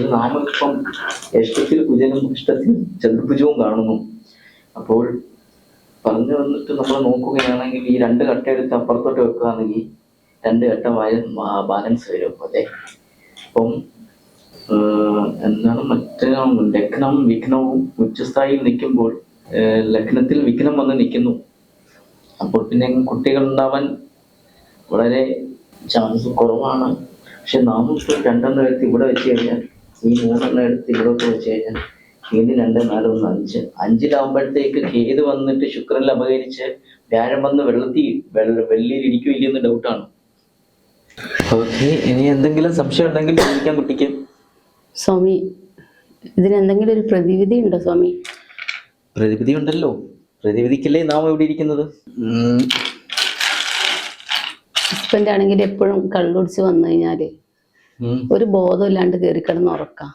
പക്ഷെ നാമിപ്പം ഇഷ്ടത്തിൽ കുജനും ഇഷ്ടത്തിൽ ചതുർഭുജവും കാണുന്നു. അപ്പോൾ പറഞ്ഞു വന്നിട്ട് നമ്മൾ നോക്കുകയാണെങ്കിൽ ഈ രണ്ട് കട്ട എടുത്ത് അപ്പുറത്തോട്ട് വെക്കുകയാണെങ്കിൽ രണ്ട് കട്ട ബാലൻസ് വരും. അതെ. അപ്പം എന്താണ് മറ്റേ ലഗ്നം വിഘ്നവും ഉച്ചസ്ഥായിൽ നിൽക്കുമ്പോൾ ലഗ്നത്തിൽ വിഘ്നം വന്ന് നിൽക്കുന്നു. അപ്പോൾ പിന്നെ കുട്ടികൾ ഉണ്ടാവാൻ വളരെ ചാൻസ് കുറവാണ്. പക്ഷെ നാം രണ്ടെണ്ണം എടുത്ത് ഇവിടെ വെച്ച് കഴിഞ്ഞാൽ ഈ മൂന്നെണ്ണം എടുത്ത് ഇവിടോട്ട് വെച്ച് കഴിഞ്ഞാൽ കേത് രണ്ട് നാല് ഒന്ന് അഞ്ച്. അഞ്ചിലാവുമ്പോഴത്തേക്ക് കേത് വന്നിട്ട് ശുക്രനിൽ അപകരിച്ച് വ്യാഴം വന്ന് വെള്ളത്തിൽ വെള്ള വെള്ളിയിൽ ഇരിക്കും ഇല്ലെന്ന് ഡൗട്ടാണ് ഓക്കെ ഇനി എന്തെങ്കിലും സംശയം ഉണ്ടെങ്കിൽ ചോദിക്കാൻ കുട്ടിക്ക്. സ്വാമി ഇതിന് എന്തെങ്കിലും ഒരു പ്രതിവിധി ഉണ്ടോ സ്വാമി? പ്രതിവിധി ഉണ്ടല്ലോ. പ്രതിവിധിക്കല്ലേ നാം ഇവിടെ ഇരിക്കുന്നത്? ഹസ്ബൻഡ് ആണെങ്കിൽ എപ്പോഴും കള്ളുടിച്ച് വന്നു കഴിഞ്ഞാൽ. ഒരു ബോധമില്ലാണ്ട് കയറി കിടന്ന് ഉറക്കാം.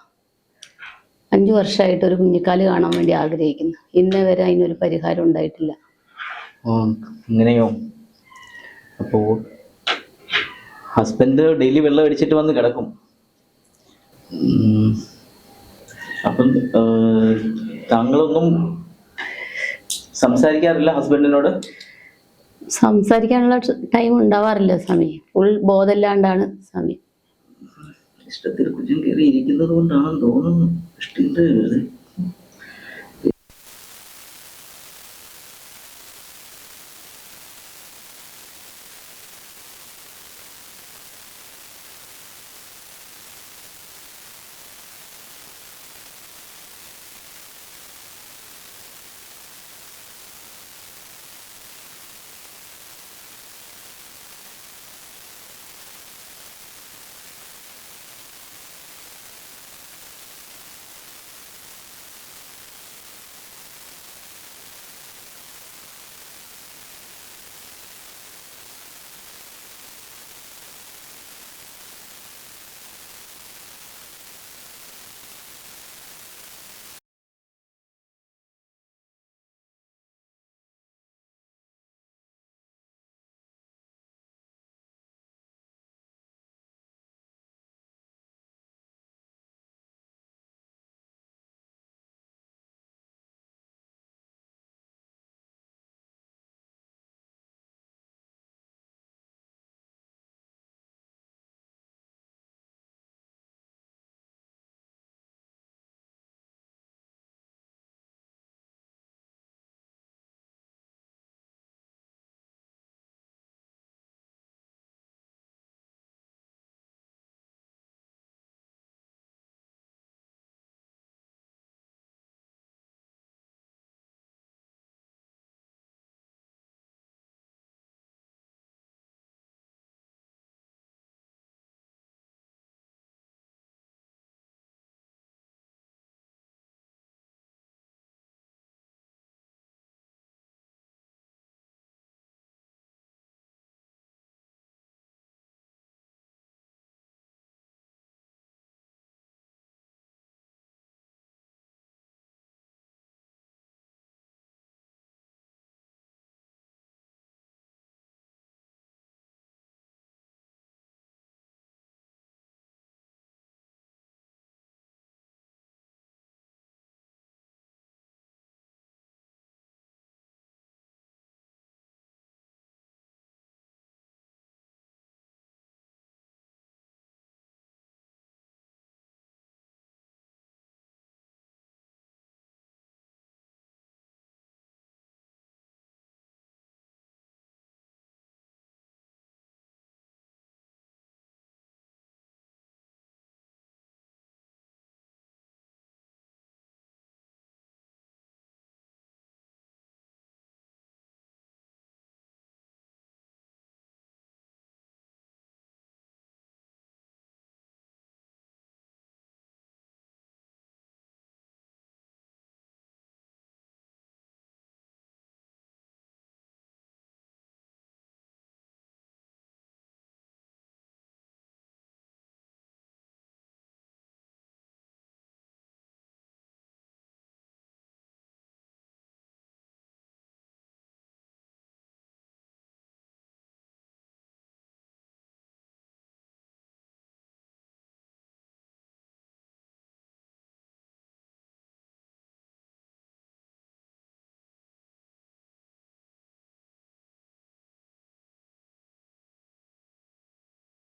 അഞ്ചു വർഷമായിട്ട് ഒരു കുഞ്ഞിക്കാൽ കാണാൻ വേണ്ടി ആഗ്രഹിക്കുന്നു. ഇന്നേ വരെ അതിനൊരു പരിഹാരം ഉണ്ടായിട്ടില്ല. അപ്പോ ഹസ്ബൻഡ് ഡെയിലി വെള്ളം അടിച്ചിട്ട് വന്ന് കിടക്കും. അപ്പം താങ്കളൊന്നും സംസാരിക്കാറില്ല ഹസ്ബൻഡിനോട് സംസാരിക്കാനുള്ള ടൈം ഉണ്ടാവാറില്ല സമയം ഫുൾ ബോധമില്ലാണ്ടാണ് സ്വാമി. ഇഷ്ടത്തിൽ കുഞ്ഞൻ കയറിയിരിക്കുന്നത് കൊണ്ടാണെന്ന് തോന്നുന്നു. ഇഷ്ടം